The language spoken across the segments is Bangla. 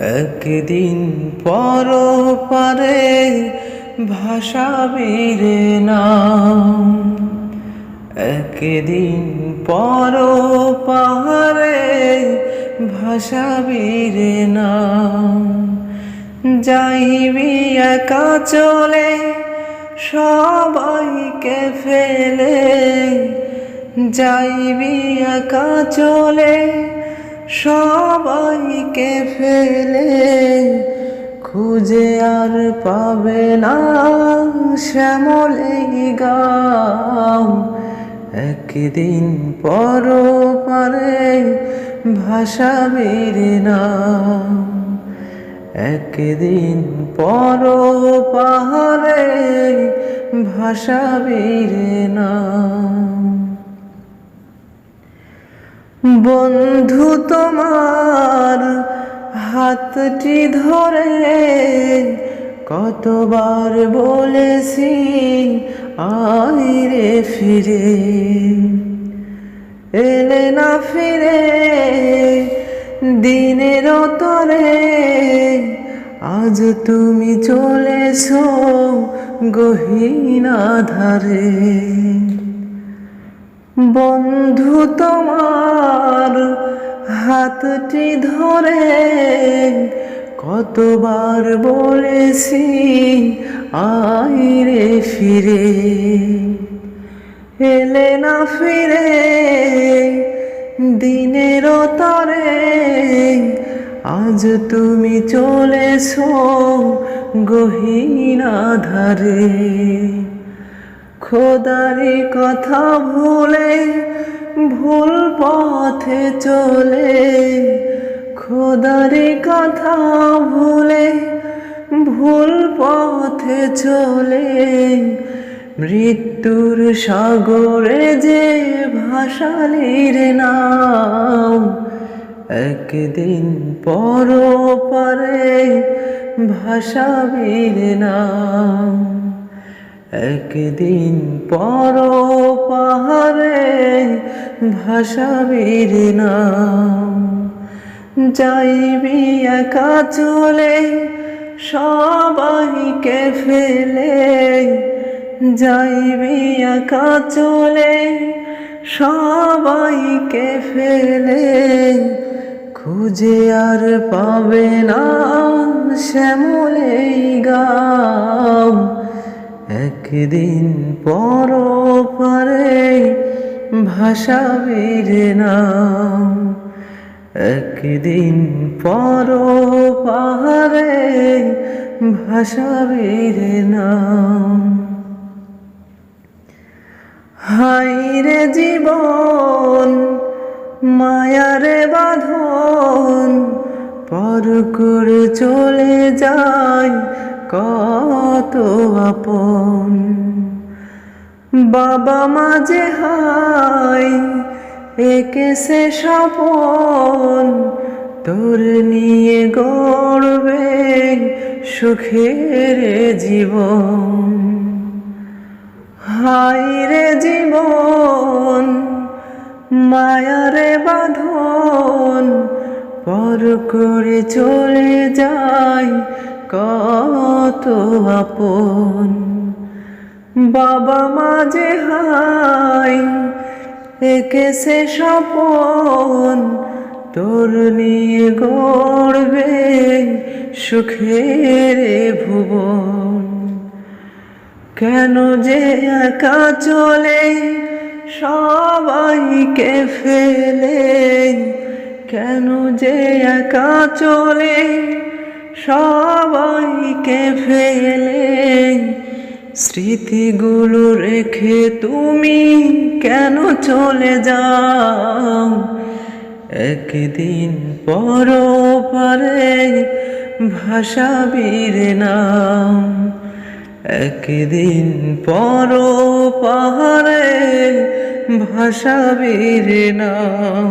একদিন পর পারে ভাষাবীরে নাম। একদিন পর পাহাড়ে ভাষাবীরে নাম। যাইবি একা চলে, সবাইকে ফেলে। যাইবি একা চলে সবাইকে ফেলে খুঁজে আর পাবে না শ্যামলে গাও একদিন পর পারে ভাষাবীর নাম একদিন পর পাহাড়ে ভাষাবীর নাম বন্ধু তোমার হাতটি ধরে কতবার বলেছি আইরে ফিরে। এলে না ফিরে দিনের তরে আজ তুমি চলেছ গহীনা ধারে বন্ধু তোমার হাতটি ধরে কতবার বলেছি আইরে ফিরে। এলে না ফিরে দিনের তরে, আজ তুমি চলেছ গহীনা ধারে খোদারি কথা ভুলে ভুল পথে চলে। খোদারি কথা ভুলে ভুল পথে চলে। মৃত্যুর সাগরে যে ভাসালির নাম, একদিন পর পারে ভাসাবীর নাম। একদিন পর পাহাড়ে ভাসাবীর নাম। যাইবি একা চলে সবাইকে ফেলে? যাইবি একা চলে সবাইকে ফেলে? খুঁজে আর পাবে না শ্যামলে গাও একদিন পর পারে ভাষাবীর নাম। একদিন পর পাহাড়ে ভাষাবীর নাম। হাইরে জীবন, মায়ারে বাঁধন পর করে চলে যায় কত আপন। বাবা মাঝে হাই একে সে স্বপন। তোর নিয়ে গড়বে সুখের জীবন। হাই রে জীবন, মায়ারে বাঁধন। পর করে চলে যায় কত আপন। বাবা মাঝে হাই একে সে স্বপন। তোর নিয়ে গড়বে সুখের ভুবন। কেন যে একা চলে, সবাইকে ফেলে। কেন যে একা চলে সবাইকে ফেলে স্মৃতিগুলো রেখে তুমি কেন চলে যাও? একদিন পর পারে ভাষাবীর নাম একদিন পর পাহাড়ে ভাষাবীর নাম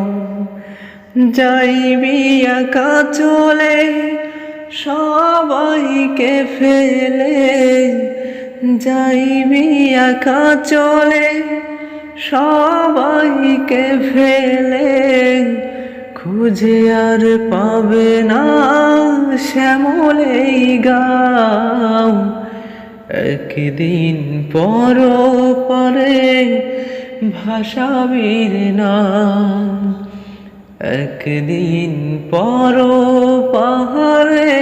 যাইবি একা চলে সবাইকে ফেলে যাইবি একা চলে, সবাইকে ফেলে খুঁজে আর পাবে না শ্যামলেই গাও। একদিন পর পরে ভাষাবীর নাম। একদিন পর পাহাড়ে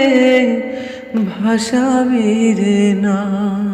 ভাষাবীর নাম